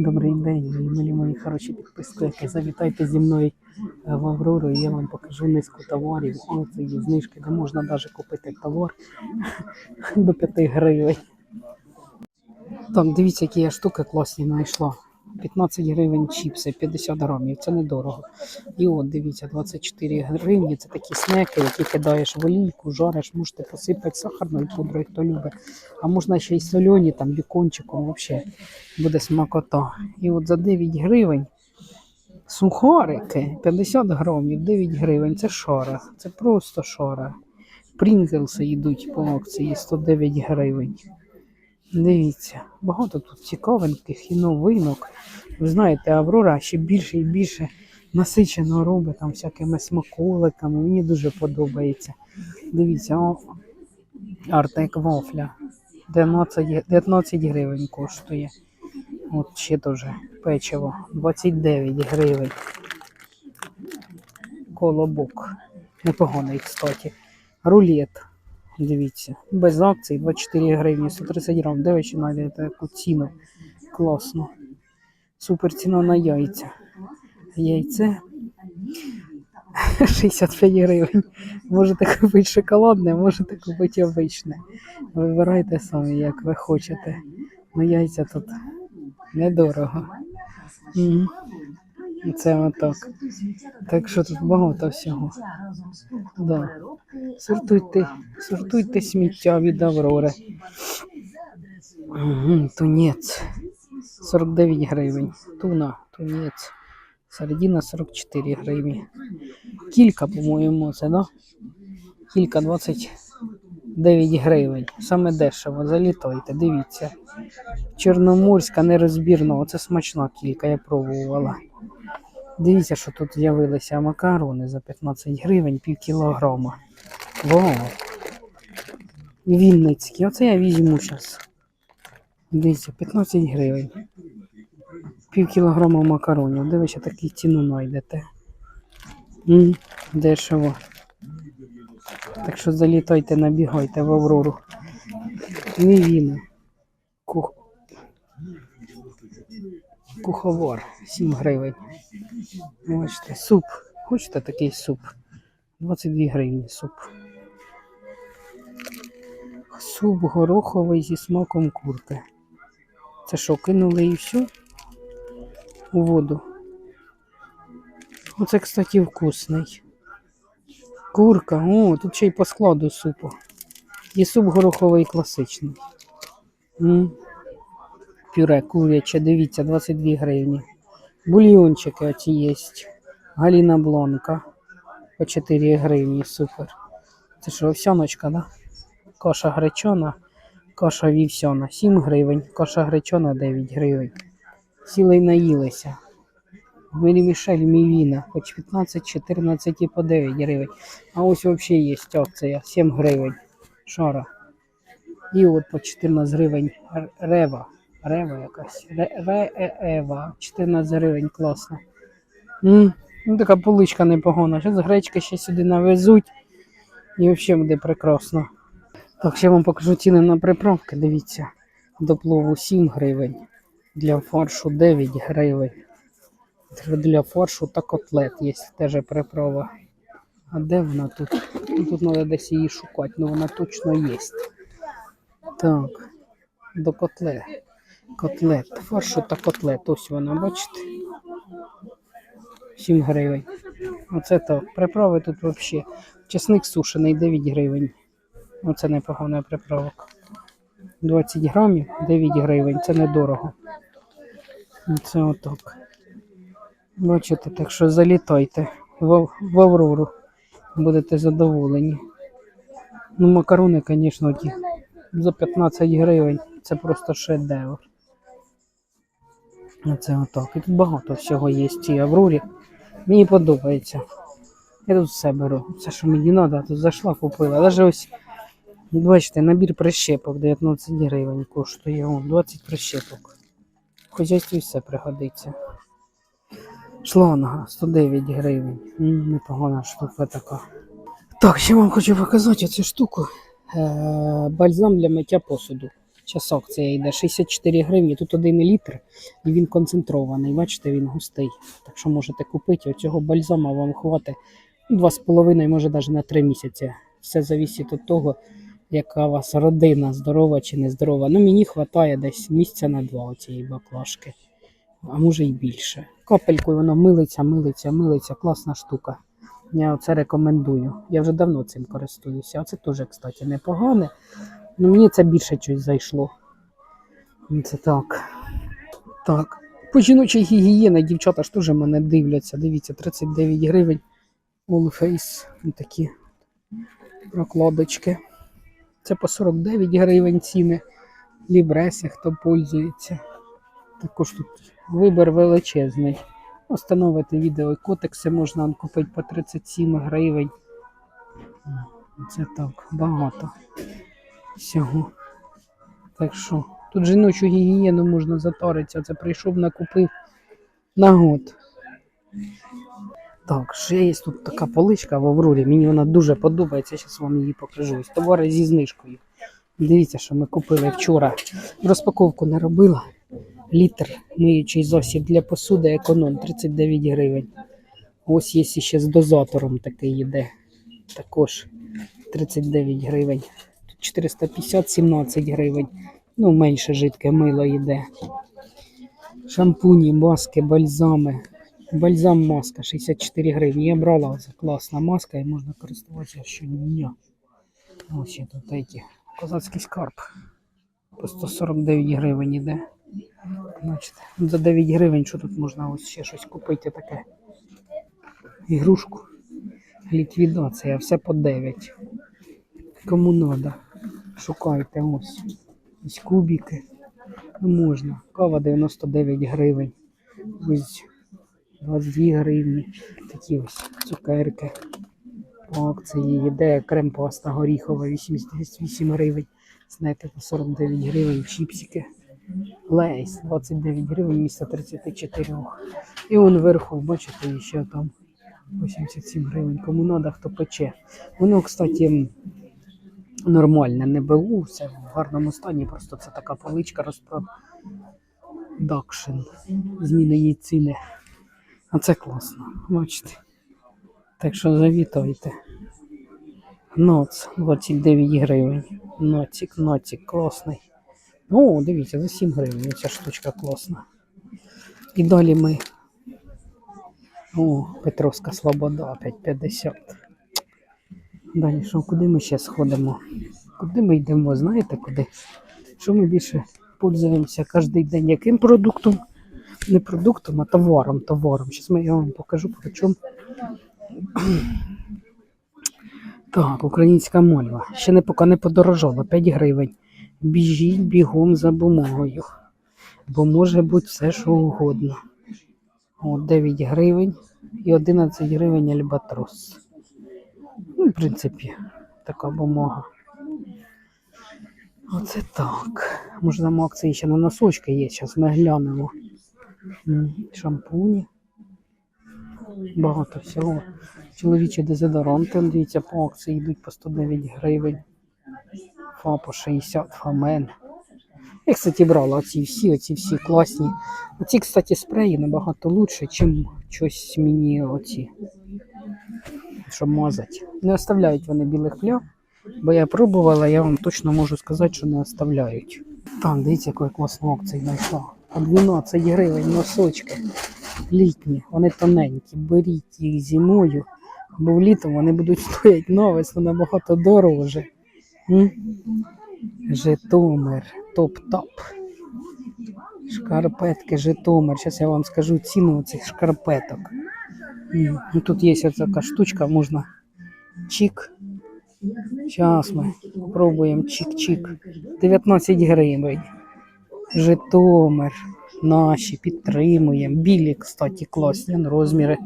Добрий день, милі мої хороші підписники. Завітайте зі мною е, в Аврору, і я вам покажу низку товарів. О, це є знижки, де можна навіть купити товар до 5 гривень. Там дивіться, які я штуки класні знайшла. 15 гривень чіпси, 50 грамів, це недорого. І от дивіться, 24 гривні. Це такі снеки, які кидаєш в олійку, жариш, можете посипати сахарною пудрою, хто любить. А можна ще й солені, там бікончиком, взагалі буде смакота. І от за 9 гривень сухарики 50 грамів, 9 гривень. Це шара. Це просто шара. Прінглси йдуть по акції 109 гривень. Дивіться, багато тут цікавинких і новинок. Ви знаєте, Аврора ще більше і більше насичено робить там всякими смаколиками. Мені дуже подобається. Дивіться, о, Артек Вафля. 19, 19 гривень коштує. От ще теж печиво. 29 гривень. Колобок. Непоганий, кстати. Рулет. Дивіться. Без акцій 24 гривні, 130 грам. Де ви таку ціну? Класно. Супер ціна на яйця. Яйце 65 гривень. Можете купити шоколадне, можете купити обичне. Вибирайте самі, як ви хочете. Ну, яйця тут недорого. Мгм. Це отак. Так що тут багато всього. Да. Сортуйте, сортуйте сміття від Аврори. Тунець. 49 гривень. Туна, тунець. Середина 44 гривні. Кілька, по-моєму, це, да? Кілька 29 гривень. Саме дешево. Залітайте, дивіться. Чорноморська нерозбірна. Оце смачна кілька, я пробувала. Дивіться, що тут з'явилися макарони за 15 гривень, пів кілограма. Вау! Вінницькі. Оце я візьму зараз. Дивіться, 15 гривень. Пів кілограма макаронів. Ще таку ціну знайдете? Дешево. Так що залітайте, набігайте в Аврору. Мівіна. Кух... Куховар 7 гривень. Бачите, суп. Хочете такий суп? 22 гривні суп. Суп гороховий зі смаком курки. Це що, кинули і все? У воду. Оце, кстати, вкусний. Курка, о, тут ще й по складу супу. І суп гороховий класичний. М. Пюре куряче, дивіться, 22 гривні. Бульйончики оці є. Галіна Блонка. По 4 гривні, супер. Це що, овсяночка, да? Каша гречана, каша вівсяна 7 гривень, каша гречана 9 гривень. Сіли наїлися. Мері Мішель Мівіна, хоч 15, 14 і по 9 гривень. А ось взагалі є акція 7 гривень. Шара. І от по 14 гривень рева. Рева якась. Ре- Ре-е-ева. 14 гривень, класно. Ну, така поличка непогана. Зараз гречки ще сюди навезуть. І взагалі буде прекрасно. Так, ще вам покажу ціни на приправки. Дивіться. До плову 7 гривень. Для фаршу 9 гривень. Для фаршу та котлет є теж приправа. А де вона тут? Ну, Тут треба десь її шукати, але вона точно є. Так, до котлет. Котлет. Фаршу та котлет. Ось вона, бачите? 7 гривень. Оце так. Приправи тут взагалі. Чесник сушений 9 гривень. Оце непогана приправок. 20 грамів 9 гривень. Це недорого. Це отак. Бачите, так що залітайте в, в Аврору. Будете задоволені. Ну, макарони, звісно, ті за 15 гривень. Це просто шедевр. Оце отак. І тут багато всього є в цій Аврорі. Мені подобається. Я тут все беру. Все, що мені треба, тут зайшла, купила. Навіть ось, бачите, набір прищепок 19 гривень коштує. О, 20 прищепок. В хозяйстві все пригодиться. Шланга 109 гривень. Непогана штука така. Так, ще вам хочу показати цю штуку. Е, бальзам для миття посуду. Час акція йде 64 гривні. Тут 1 літр, і він концентрований. Бачите, він густий. Так що можете купити. Оцього бальзама вам хватить 2,5, може навіть на 3 місяці. Все залежить від того, яка у вас родина, здорова чи не здорова. Ну, мені вистачає десь місця на два цієї баклажки, а може й більше. Капелькою воно милиться, милиться, милиться. Класна штука. Я це рекомендую. Я вже давно цим користуюся. А це теж, кстати, непогане. Ну, мені це більше щось зайшло. Це так. Так. По жіночій гігієні дівчата ж теж мене дивляться. Дивіться, 39 гривень. Ось такі прокладочки. Це по 49 гривень ціни. Лібреси, хто пользується. Також тут вибір величезний. Встановити відео котекси можна купити по 37 гривень. Це так, багато всього. Так що, тут жіночу гігієну можна затаритися. Це прийшов, накупив на год. Так, ще є тут така поличка в Аврорі. Мені вона дуже подобається. Зараз вам її покажу. Ось Товари зі знижкою. Дивіться, що ми купили вчора. Розпаковку не робила. Літр миючий засіб для посуди економ 39 гривень. Ось є ще з дозатором такий йде. Також 39 гривень. Тут 450 17 гривень. Ну, менше жидке мило йде. Шампуні, маски, бальзами. Бальзам маска 64 гривні. Я брала це класна маска і можна користуватися щодня. Ось ще тут такі. Козацький скарб. По 149 гривень іде. Значить, за 9 гривень, що тут можна ось ще щось купити таке. Ігрушку. Ліквідація, все по 9. Кому надо, шукайте ось. Ось кубики. Ну, можна. Кава 99 гривень. Ось 22 гривні. Такі ось цукерки. По акції йде крем паста горіхова 88 гривень. Снеки по 49 гривень, чіпсики. Лейс 29 гривень місто 34. І вон вверху, бачите, ще там 87 гривень. Кому надо, хто пече. Воно, кстати, нормальне, не БУ, все в гарному стані, просто це така поличка розпродакшн. Зміни її ціни. А це класно, бачите. Так що завітайте. Ноц 29 гривень. Ноцік, ноцік, класний. О, дивіться, за 7 гривень. Ця штучка класна. І далі ми. О, Петровська Слобода 5,50. Далі що, куди ми ще сходимо? Куди ми йдемо? Знаєте куди? Що ми більше пользуємося кожен день? Яким продуктом? Не продуктом, а товаром. Товаром. Зараз я вам покажу, про чому. Так, українська мольва. Ще не поки не подорожала, 5 гривень. Біжіть бігом за бумагою. Бо може бути все, що угодно. О, 9 гривень і 11 гривень альбатрос. Ну, в принципі, така бумага. Оце так. Може там акції ще на носочки є, зараз ми глянемо. Шампуні. Багато всього. Чоловічі дезодоранти, дивіться, по акції йдуть по 109 гривень. Фа по 60, фамен. Я, кстати, брала оці всі, оці всі класні. Оці, кстати, спреї набагато лучше, ніж щось мені оці. Щоб мазати. Не оставляють вони білих плям, бо я пробувала, я вам точно можу сказати, що не оставляють. Так, дивіться, яку класну акцію знайшла. По 12 гривень носочки. Літні, вони тоненькі. Беріть їх зимою, бо влітом вони будуть стояти на набагато дороже. М? Житомир, топ-топ. Шкарпетки Житомир. Зараз я вам скажу ціну цих шкарпеток. М, Ну, тут є ось така штучка, можна чик. Зараз ми пробуємо чик-чик. 19 гривень. Житомир. Наші підтримуємо. Білі, кстати, класні розміри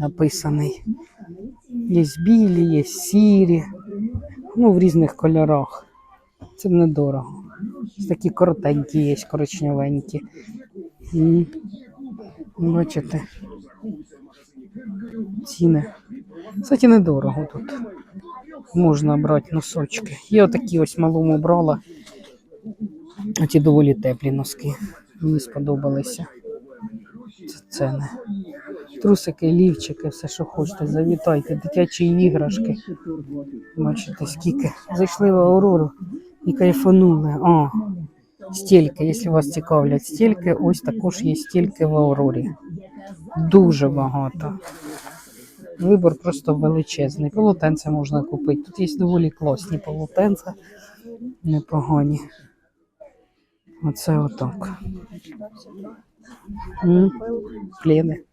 написаний. Є білі, є сірі. Ну, в різних кольорах. Це недорого. Такі коротенькі є, коричневенькі. Бачите. Ціни. Кстати, недорого тут. Можна брати носочки. Я отакі ось малому брала. Оці доволі теплі носки. Мені сподобалися. Ціни. Трусики, лівчики, все, що хочете, завітайте, дитячі іграшки. Бачите, скільки. Зайшли в Аурору і кайфанули. О, стільки, якщо вас цікавлять стільки, ось також є стільки в Аурорі. Дуже багато. Вибор просто величезний. Полотенце можна купити. Тут є доволі класні полотенця, непогані. Оце отак. М, Плени.